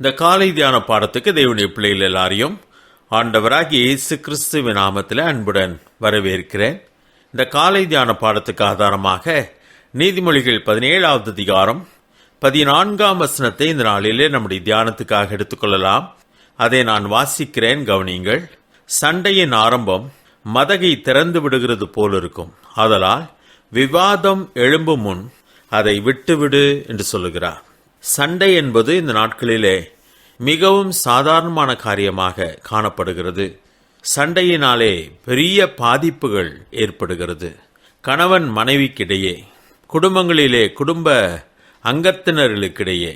இந்த காலை தியான பாடத்துக்கு தேவனுடைய பிள்ளைகள் எல்லாரையும் ஆண்டவராகி இயேசு கிறிஸ்துவின் நாமத்தில் அன்புடன் வரவேற்கிறேன். இந்த காலை தியான பாடத்துக்கு ஆதாரமாக நீதிமொழிகள் பதினேழாவது அதிகாரம் பதினான்காம் வசனத்தை இந்த நாளிலே நம்முடைய தியானத்துக்காக எடுத்துக்கொள்ளலாம் அதை நான் வாசிக்கிறேன் கவனியுங்கள். சண்டையின் ஆரம்பம் மதகை திறந்து விடுகிறது போல் இருக்கும். ஆதலால் விவாதம் எழும்பும் முன் அதை விட்டுவிடு என்று சொல்லுகிறார். சண்டை என்பது இந்த நாட்களிலே மிகவும் சாதாரணமான காரியமாக காணப்படுகிறது. சண்டையினாலே பெரிய பாதிப்புகள் ஏற்படுகிறது. கணவன் மனைவிக்கிடையே குடும்பங்களிலே குடும்ப அங்கத்தினர்களுக்கிடையே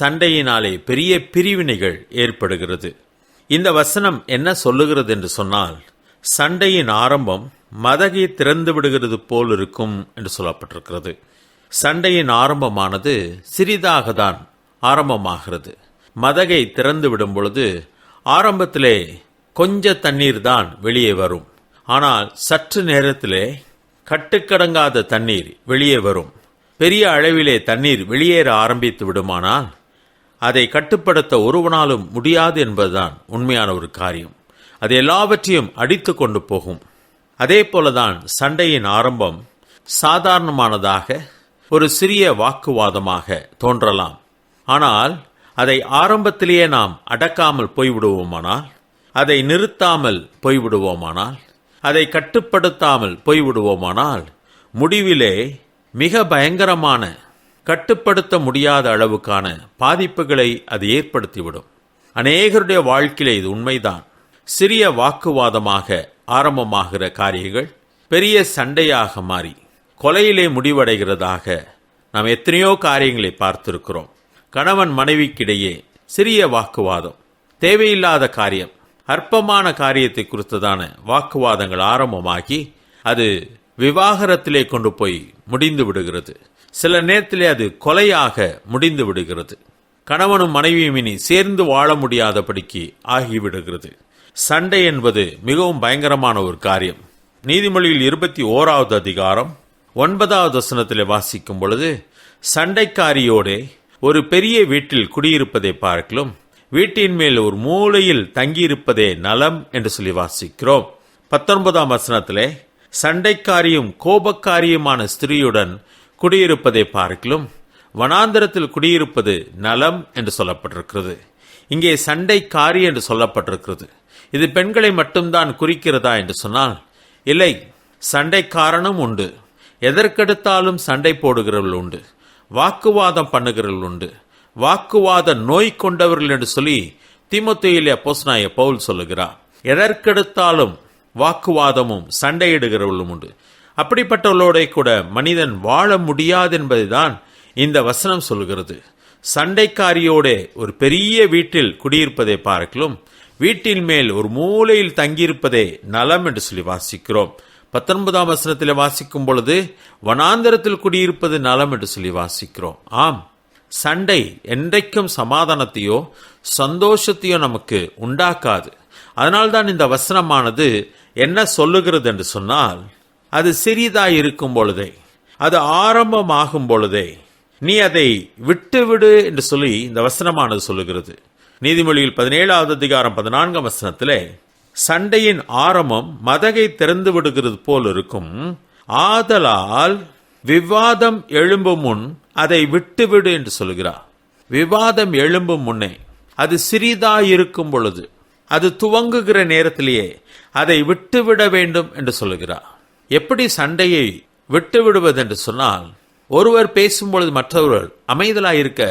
சண்டையினாலே பெரிய பிரிவினைகள் ஏற்படுகிறது. இந்த வசனம் என்ன சொல்லுகிறது என்று சொன்னால் சண்டையின் ஆரம்பம் மதகை திறந்து விடுகிறது போல் இருக்கும் என்று சொல்லப்பட்டிருக்கிறது. சண்டையின் ஆரம்பமானது சிறிதாக தான் ஆரம்பமாகிறது. மதகை திறந்து விடும் பொழுது ஆரம்பத்திலே கொஞ்ச தண்ணீர் தான் வெளியே வரும். ஆனால் சற்று நேரத்திலே கட்டுக்கடங்காத தண்ணீர் வெளியே வரும். பெரிய அளவிலே தண்ணீர் வெளியேற ஆரம்பித்து விடுமானால் அதை கட்டுப்படுத்த ஒருவனாலும் முடியாது என்பதுதான் உண்மையான ஒரு காரியம். அது எல்லாவற்றையும் அடித்து கொண்டு போகும். அதே போலதான் சண்டையின் ஆரம்பம் சாதாரணமானதாக ஒரு சிறிய வாக்குவாதமாக தோன்றலாம். ஆனால் அதை ஆரம்பத்திலேயே நாம் அடக்காமல் போய்விடுவோமானால் அதை நிறுத்தாமல் போய்விடுவோமானால் அதை கட்டுப்படுத்தாமல் போய்விடுவோமானால் முடிவிலே மிக பயங்கரமான கட்டுப்படுத்த முடியாத அளவுக்கான பாதிப்புகளை அது ஏற்படுத்திவிடும். அநேகருடைய வாழ்க்கையிலே இது உண்மைதான். சிறிய வாக்குவாதமாக ஆரம்பமாகிற காரியங்கள் பெரிய சண்டையாக மாறி கொலையிலே முடிவடைகிறதாக நாம் எத்தனையோ காரியங்களை பார்த்திருக்கிறோம். கணவன் மனைவிக்கிடையே சிறிய வாக்குவாதம் தேவையில்லாத காரியம் அற்பமான காரியத்தை குறித்ததான வாக்குவாதங்கள் ஆரம்பமாகி அது விவாகரத்திலே கொண்டு போய் முடிந்து விடுகிறது. சில நேரத்திலே அது கொலையாக முடிந்து விடுகிறது. கணவனும் மனைவியும் இனி சேர்ந்து வாழ முடியாதபடிக்கு ஆகிவிடுகிறது. சண்டை என்பது மிகவும் பயங்கரமான ஒரு காரியம். நீதிமொழியில் இருபத்தி ஓராவது அதிகாரம் ஒன்பதாவது வசனத்தில் வாசிக்கும் பொழுது சண்டைக்காரியோடே ஒரு பெரிய வீட்டில் குடியிருப்பதை பார்க்கலும் வீட்டின் மேல் ஒரு மூலையில் தங்கியிருப்பதே நலம் என்று சொல்லி வாசிக்கிறோம். பத்தொன்பதாம் வசனத்திலே சண்டைக்காரியும் கோபக்காரியுமான ஸ்திரீயுடன் குடியிருப்பதை பார்க்கலும் வனாந்தரத்தில் குடியிருப்பது நலம் என்று சொல்லப்பட்டிருக்கிறது. இங்கே சண்டைக்காரி என்று சொல்லப்பட்டிருக்கிறது. இது பெண்களை மட்டும்தான் குறிக்கிறதா என்று சொன்னால் இல்லை சண்டைக்காரனும் உண்டு. எதற்கெடுத்தாலும் சண்டை போடுகிறவர்கள் உண்டு. வாக்குவாதம் பண்ணுகிறவர்கள் உண்டு. வாக்குவாத நோய் கொண்டவர்கள் என்று சொல்லி திமுத்தையிலே அப்போஸ்நாய பவுல் சொல்லுகிறார். எதற்கெடுத்தாலும் வாக்குவாதமும் சண்டையிடுகிறவர்களும் உண்டு. அப்படிப்பட்டவர்களோட கூட மனிதன் வாழ முடியாது என்பதுதான் இந்த வசனம் சொல்கிறது சண்டைக்காரியோட ஒரு பெரிய வீட்டில் குடியிருப்பதை பார்க்கலும் வீட்டின் மேல் ஒரு மூலையில் தங்கியிருப்பதே நலம் என்று சொல்லி வாசிக்கிறோம். பத்தொன்பதாம் வசனத்தில் வாசிக்கும் பொழுது வனாந்தரத்தில் குடியிருப்பது நலம் என்று சொல்லி வாசிக்கிறோம். ஆம். சண்டை என்றைக்கும் சமாதானத்தையோ சந்தோஷத்தையோ நமக்கு உண்டாக்காது. அதனால்தான் இந்த வசனமானது என்ன சொல்லுகிறது என்று சொன்னால் அது சிறிதாய் இருக்கும் பொழுதே அது ஆரம்பமாகும் பொழுதே நீ அதை விட்டுவிடு என்று சொல்லி இந்த வசனமானது சொல்லுகிறது. நீதிமொழியில் பதினேழாவது அதிகாரம் பதினான்காம் வசனத்திலே சண்டையின் ஆரம்பம் மதகை திறந்து விடுகிறது போல் இருக்கும். ஆதலால் விவாதம் எழும்பும் முன் அதை விட்டுவிடு என்று சொல்கிறார். விவாதம் எழும்பும் முன்னே அது சிறிதாயிருக்கும் பொழுது அது துவங்குகிற நேரத்திலேயே அதை விட்டுவிட வேண்டும் என்று சொல்லுகிறார் எப்படி சண்டையை விட்டுவிடுவது என்று சொன்னால் ஒருவர் பேசும்பொழுது மற்றவர்கள் அமைதலாயிருக்க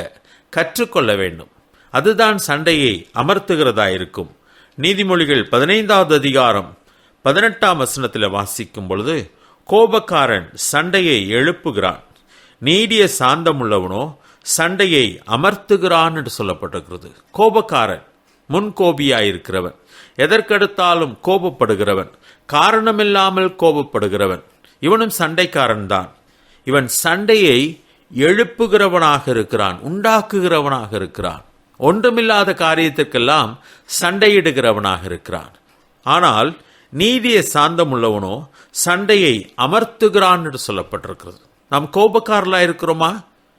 கற்றுக்கொள்ள வேண்டும். அதுதான் சண்டையை அமர்த்துகிறதா இருக்கும் நீதிமொழிகள் பதினைந்தாவது அதிகாரம் பதினெட்டாம் வசனத்தில் வாசிக்கும் பொழுது கோபக்காரன் சண்டையை எழுப்புகிறான். நீடிய சாந்தமுள்ளவனோ சண்டையை அமர்த்துகிறான் என்று சொல்லப்பட்டிருக்கிறது. கோபக்காரன் முன்கோபியாயிருக்கிறவன் எதற்கெடுத்தாலும் கோபப்படுகிறவன் காரணமில்லாமல் கோபப்படுகிறவன் இவனும் சண்டைக்காரன் தான் இவன் சண்டையை எழுப்புகிறவனாக இருக்கிறான் உண்டாக்குகிறவனாக இருக்கிறான். ஒன்றுமில்லாத காரியத்திற்கெல்லாம் சண்டையிடுகிறவனாக இருக்கிறான். ஆனால் நீதியை சாந்தம் உள்ளவனோ சண்டையை அமர்த்துகிறான் என்று சொல்லப்பட்டிருக்கிறது. நாம் கோபக்காரலா இருக்கிறோமா?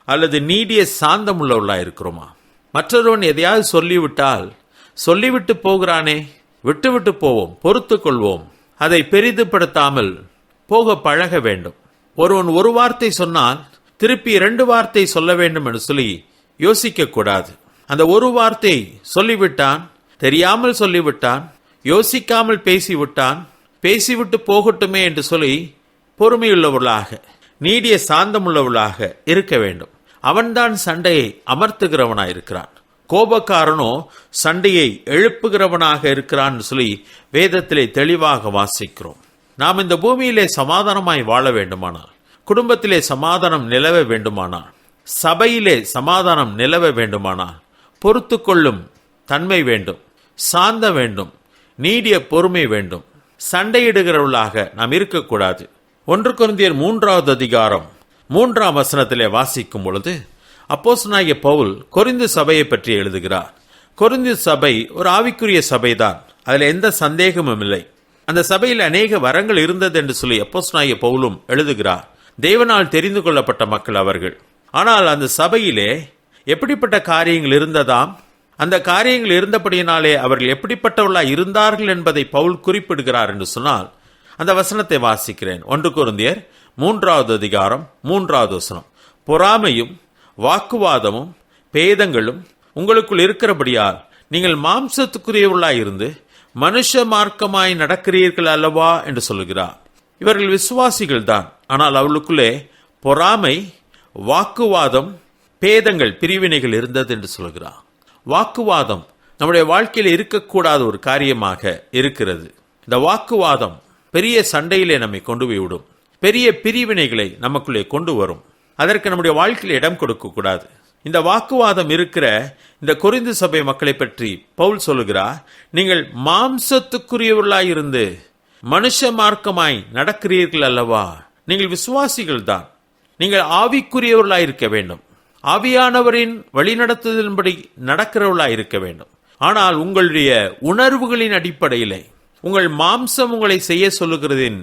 அல்லது நீடிய சாந்தம் இருக்கிறோமா? மற்றொருவன் எதையாவது சொல்லிவிட்டால் சொல்லிவிட்டு போகிறானே விட்டுவிட்டு போவோம் பொறுத்து கொள்வோம். அதை பெரிதுபடுத்தாமல் போக பழக வேண்டும். ஒருவன் ஒரு வார்த்தை சொன்னால் திருப்பி இரண்டு வார்த்தை சொல்ல வேண்டும் என்று சொல்லி யோசிக்கக்கூடாது அந்த ஒரு வார்த்தை சொல்லிவிட்டான் தெரியாமல் சொல்லிவிட்டான் யோசிக்காமல் பேசிவிட்டான் பேசிவிட்டு போகட்டுமே என்று சொல்லி பொறுமையுள்ளவர்களாக நீடிய சாந்தமுள்ளவர்களாக இருக்க வேண்டும். அவன்தான் சண்டையை அமர்த்துகிறவனாய் இருக்கிறான் கோபக்காரனோ சண்டையை எழுப்புகிறவனாக இருக்கிறான் சொல்லி வேதத்திலே தெளிவாக வாசிக்கிறோம். நாம் இந்த பூமியிலே சமாதானமாய் வாழ வேண்டுமானால் குடும்பத்திலே சமாதானம் நிலவ வேண்டுமானால் சபையிலே சமாதானம் நிலவ வேண்டுமானால் பொறுத்து கொள்ளும் தன்மை வேண்டும் சாந்த வேண்டும் நீடிய பொறுமை வேண்டும். சண்டையிடுகிறவர்களாக நாம் இருக்கக்கூடாது. ஒன்று குருந்தியர் மூன்றாவது அதிகாரம் மூன்றாம் வசனத்திலே வாசிக்கும் பொழுது அப்போஸ்தலனாகிய பவுல் கொரிந்து சபையை பற்றி எழுதுகிறார். கொரிந்து சபை ஒரு ஆவிக்குரிய சபைதான். அதில் எந்த சந்தேகமும் இல்லை. அந்த சபையில் அநேக வரங்கள் இருந்தது என்று சொல்லி அப்போஸ்தலனாகிய பவுலும் எழுதுகிறார். தேவனால் தெரிந்து கொள்ளப்பட்ட மக்கள் அவர்கள். ஆனால் அந்த சபையிலே எப்படிப்பட்ட காரியங்கள் இருந்ததாம்? அந்த காரியங்கள் இருந்தபடியினாலே அவர்கள் எப்படிப்பட்டவர்களாய் இருந்தார்கள் என்பதை பவுல் குறிப்பிடுகிறார் என்று சொன்னால் அந்த வசனத்தை வாசிக்கிறேன். ஒன்று குருந்தியர் மூன்றாவது அதிகாரம் மூன்றாவது வசனம். பொறாமையும் வாக்குவாதமும் பேதங்களும் உங்களுக்குள் இருக்கிறபடியால் நீங்கள் மாம்சத்துக்குரியவர்களாய் இருந்து மனுஷ மார்க்கமாய் நடக்கிறீர்கள் அல்லவா என்று சொல்கிறார். இவர்கள் விசுவாசிகள் தான் ஆனால் அவளுக்குள்ளே பொறாமை வாக்குவாதம் பேதங்கள் பிரிவினைகள் இருந்தது என்று சொல்கிறார் வாக்குவாதம் நம்முடைய வாழ்க்கையில் இருக்கக்கூடாத ஒரு காரியமாக இருக்கிறது. இந்த வாக்குவாதம் பெரிய சண்டையிலே நம்மை கொண்டு போய் விடும். பெரிய பிரிவினைகளை நமக்குள்ளே கொண்டு வரும். அதற்கு நம்முடைய வாழ்க்கையில் இடம் கொடுக்கக்கூடாது இந்த வாக்குவாதம் இருக்கிற இந்த குறிந்து சபை மக்களை பற்றி பவுல் சொல்லுகிறார் நீங்கள் மாம்சத்துக்குரியவர்களாய் இருந்து மனுஷ மார்க்கமாய் நடக்கிறீர்கள் அல்லவா? நீங்கள் விசுவாசிகள் தான் நீங்கள் ஆவிக்குரியவர்களாய் இருக்க வேண்டும். ஆவியானவரின் வழிநடத்துதலின்படி நடக்கிறவளாக இருக்க வேண்டும். ஆனால் உங்களுடைய உணர்வுகளின் அடிப்படையிலே உங்கள் மாம்சம் உங்களை செய்ய சொல்லுகிறதின்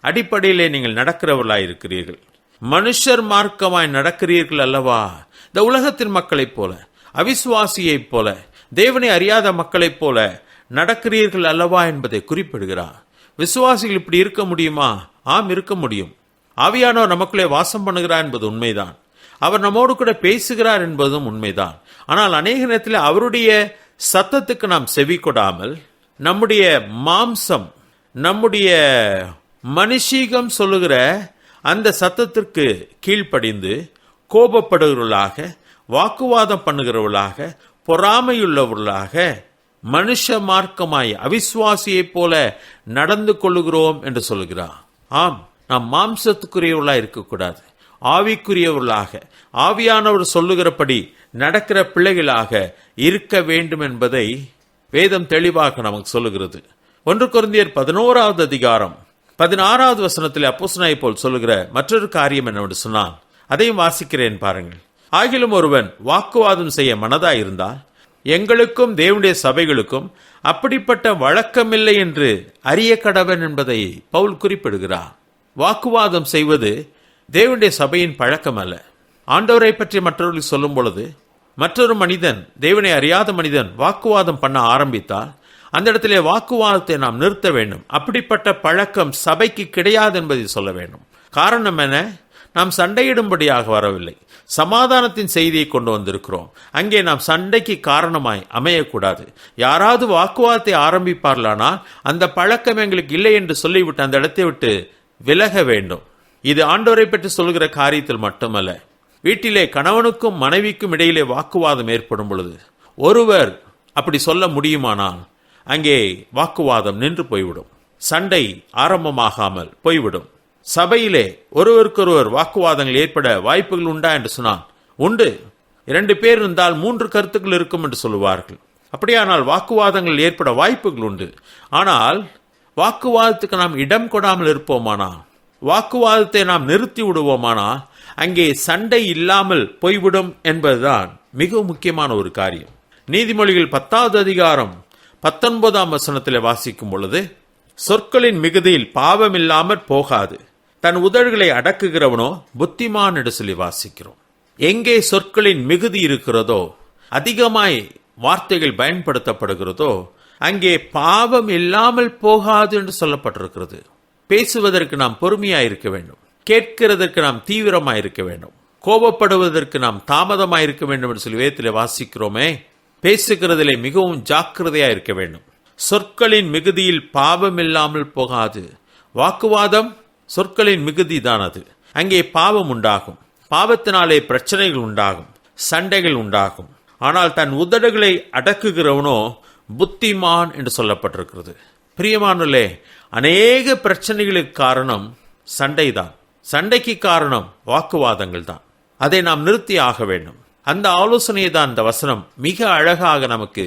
அடிப்படையிலே நீங்கள் நடக்கிறவர்களாக இருக்கிறீர்கள். மனுஷர் மார்க்கமாய் நடக்கிறீர்கள் அல்லவா? இந்த உலகத்தின் மக்களைப் போல அவிசுவாசியைப் போல தேவனை அறியாத மக்களைப் போல நடக்கிறீர்கள் அல்லவா என்பதை குறிப்பிடுகிறார். விசுவாசிகள் இப்படி இருக்க முடியுமா? ஆம் இருக்க முடியும். ஆவியானவர் நமக்குள்ளே வாசம் பண்ணுகிறார் என்பது உண்மைதான். அவர் நம்மோடு கூட பேசுகிறார் என்பதும் உண்மைதான். ஆனால் அநேக நேரத்தில் அவருடைய சத்தத்துக்கு நாம் செவி கொடாமல் நம்முடைய மாம்சம் நம்முடைய மனுஷீகம் சொல்லுகிற அந்த சத்தத்திற்கு கீழ்ப்படிந்து கோபப்படுகிறவர்களாக வாக்குவாதம் பண்ணுகிறவர்களாக பொறாமையுள்ளவர்களாக மனுஷ மார்க்கமாய் அவிசுவாசியைப் போல நடந்து கொள்ளுகிறோம் என்று சொல்கிறார். ஆம் நாம் மாம்சத்துக்குரியவர்களாக இருக்கக்கூடாது. ஆவிக்குரியவர்களாக ஆவியானவர் சொல்லுகிறபடி நடக்கிற பிள்ளைகளாக இருக்க வேண்டும் என்பதை வேதம் தெளிவாக நமக்கு சொல்லுகிறது. ஒன்று குருந்தியர் பதினோராவது அதிகாரம் பதினாறாவது வசனத்தில் அப்போசனாய் போல் சொல்லுகிற மற்றொரு காரியம் என்னவென்று சொன்னான் அதையும் வாசிக்கிறேன் பாருங்கள். ஆகிலும் ஒருவன் வாக்குவாதம் செய்ய மனதாயிருந்தால் எங்களுக்கும் தேவனுடைய சபைகளுக்கும் அப்படிப்பட்ட வழக்கமில்லை என்று அறிய கடவன் என்பதை பவுல் குறிப்பிடுகிறார். வாக்குவாதம் செய்வது தேவனுடைய சபையின் பழக்கம் அல்ல. ஆண்டவரை பற்றி மற்றவர்கள் சொல்லும் பொழுது மற்றொரு மனிதன் தேவனை அறியாத மனிதன் வாக்குவாதம் பண்ண ஆரம்பித்தால் அந்த இடத்திலே வாக்குவாதத்தை நாம் நிறுத்த வேண்டும். அப்படிப்பட்ட பழக்கம் சபைக்கு கிடையாது என்பதை சொல்ல வேண்டும். காரணம் என நாம் சண்டையிடும்படியாக வரவில்லை. சமாதானத்தின் செய்தியை கொண்டு வந்திருக்கிறோம். அங்கே நாம் சண்டைக்கு காரணமாய் அமையக்கூடாது. யாராவது வாக்குவாதத்தை ஆரம்பிப்பார்களானால் அந்த பழக்கம் எங்களுக்கு இல்லை என்று சொல்லிவிட்டு அந்த இடத்தை விட்டு விலக வேண்டும். இது ஆண்டோரை பற்றி சொல்கிற காரியத்தில் மட்டுமல்ல வீட்டிலே கணவனுக்கும் மனைவிக்கும் இடையிலே வாக்குவாதம் ஏற்படும் பொழுது ஒருவர் அப்படி சொல்ல முடியுமானால் அங்கே வாக்குவாதம் நின்று போய்விடும். சண்டை ஆரம்பமாகாமல் போய்விடும். சபையிலே ஒருவருக்கொருவர் வாக்குவாதங்கள் ஏற்பட வாய்ப்புகள் உண்டா என்று சொன்னால் உண்டு. இரண்டு பேர் இருந்தால் மூன்று கருத்துக்கள் இருக்கும் என்று சொல்லுவார்கள். அப்படியானால் வாக்குவாதங்கள் ஏற்பட வாய்ப்புகள் உண்டு. ஆனால் வாக்குவாதத்துக்கு நாம் இடம் கொடாமல் இருப்போமானால் வாக்குவாதத்தை நாம் நிறுத்தி விடுவோமானால் அங்கே சண்டை இல்லாமல் போய்விடும் என்பதுதான் மிக முக்கியமான ஒரு காரியம். நீதிமொழிகள் பத்தாவது அதிகாரம் பத்தொன்பதாம் வசனத்தில் வாசிக்கும் பொழுது சொற்களின் மிகுதியில் பாவமில்லாமற் போகாது. தன் உதடுகளை அடக்குகிறவனோ புத்திமான் என்று சொல்லி வாசிக்கிறோம். எங்கே சொற்களின் மிகுதி இருக்கிறதோ அதிகமாய் வார்த்தைகள் பயன்படுத்தப்படுகிறதோ அங்கே பாவம் இல்லாமல் போகாது என்று சொல்லப்பட்டிருக்கிறது. பேசுவதற்கு நாம் பொறுமையாக இருக்க வேண்டும். கேட்கிறதற்கு நாம் தீவிரமாக இருக்க வேண்டும். கோபப்படுவதற்கு நாம் தாமதமாக இருக்க வேண்டும் என்று சொல்லி வேதத்தில் வாசிக்கிறோமே. பேசுகிறதிலே மிகவும் ஜாக்கிரதையாக இருக்க வேண்டும். சொற்களின் மிகுதியில் பாவம் இல்லாமல் போகாது. வாக்குவாதம் சொற்களின் மிகுதி தான் அது. அங்கே பாவம் உண்டாகும். பாவத்தினாலே பிரச்சனைகள் உண்டாகும். சண்டைகள் உண்டாகும். ஆனால் தன் உதடுகளை அடக்குகிறவனோ புத்திமான் என்று சொல்லப்பட்டிருக்கிறது. பிரியமானுலே அநேக பிரச்சனைகளுக்கு காரணம் சண்டை தான் சண்டைக்கு காரணம் வாக்குவாதங்கள் தான் அதை நாம் நிறுத்தி ஆக வேண்டும். அந்த ஆலோசனையை தான் இந்த வசனம் மிக அழகாக நமக்கு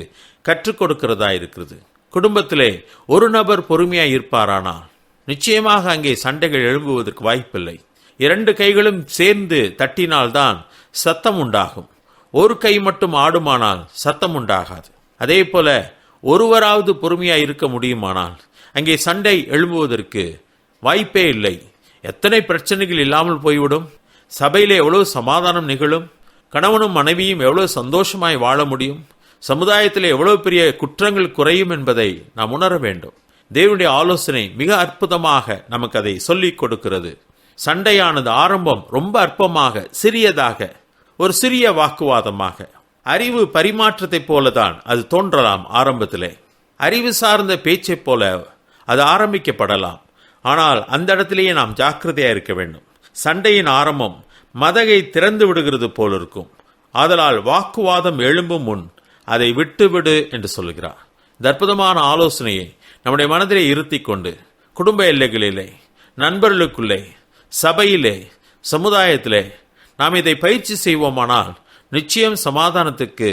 கற்றுக் கொடுக்கிறதா இருக்கிறது. குடும்பத்திலே ஒரு நபர் பொறுமையாக இருப்பாரானால் நிச்சயமாக அங்கே சண்டைகள் எழும்புவதற்கு வாய்ப்பில்லை. இரண்டு கைகளும் சேர்ந்து தட்டினால்தான் சத்தம் உண்டாகும். ஒரு கை மட்டும் ஆடுமானால் சத்தம் உண்டாகாது. அதே போல ஒருவராவது பொறுமையாக இருக்க முடியுமானால் அங்கே சண்டை எழும்புவதற்கு வாய்ப்பே இல்லை. எத்தனை பிரச்சனைகள் இல்லாமல் போய்விடும். சபையிலே எவ்வளவு சமாதானம் நிகழும். கணவனும் மனைவியும் எவ்வளவு சந்தோஷமாய் வாழ முடியும். சமுதாயத்தில் எவ்வளவு பெரிய குற்றங்கள் குறையும் என்பதை நாம் உணர வேண்டும். தேவனுடைய ஆலோசனை மிக அற்புதமாக நமக்கு அதை சொல்லிக் கொடுக்கிறது. சண்டையானது ஆரம்பம் ரொம்ப அற்பமாக சிறியதாக ஒரு சிறிய வாக்குவாதமாக. அறிவு பரிமாற்றத்தைப் போலதான் அது தோன்றலாம் ஆரம்பத்திலே. அறிவு சார்ந்த பேச்சைப் போல அது ஆரம்பிக்கப்படலாம். ஆனால் அந்த இடத்திலேயே நாம் ஜாக்கிரதையாக இருக்க வேண்டும். சண்டையின் ஆரம்பம் மதகை திறந்து விடுகிறது போல் இருக்கும். ஆதலால் வாக்குவாதம் எழும்பும் முன் அதை விட்டுவிடு என்று சொல்கிறார். இந்த அற்புதமான ஆலோசனையை நம்முடைய மனதிலே இருத்தி கொண்டு குடும்ப எல்லைகளிலே நண்பர்களுக்குள்ளே சபையிலே சமுதாயத்திலே நாம் இதை பயிற்சி செய்வோமானால் நிச்சயம் சமாதானத்துக்கு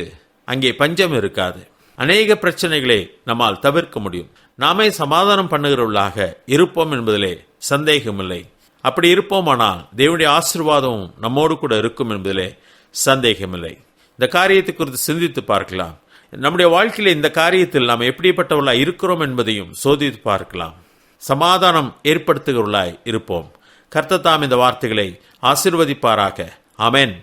அங்கே பஞ்சம் இருக்காது. அநேக பிரச்சனைகளை நம்மால் தவிர்க்க முடியும். நாமே சமாதானம் பண்ணுகிறவர்களாக இருப்போம் என்பதிலே சந்தேகமில்லை. அப்படி இருப்போமானால் தேவனுடைய ஆசிர்வாதமும் நம்மோடு கூட இருக்கும் என்பதிலே சந்தேகமில்லை. இந்த காரியத்தை குறித்து சிந்தித்து பார்க்கலாம். நம்முடைய வாழ்க்கையில் இந்த காரியத்தில் நாம் எப்படிப்பட்டவர்களாய் இருக்கிறோம் என்பதையும் சோதித்து பார்க்கலாம். சமாதானம் ஏற்படுத்துகிறவர்களாய் இருப்போம். கர்த்தத்தாம் இந்த வார்த்தைகளை ஆசிர்வதிப்பாராக. அமேன்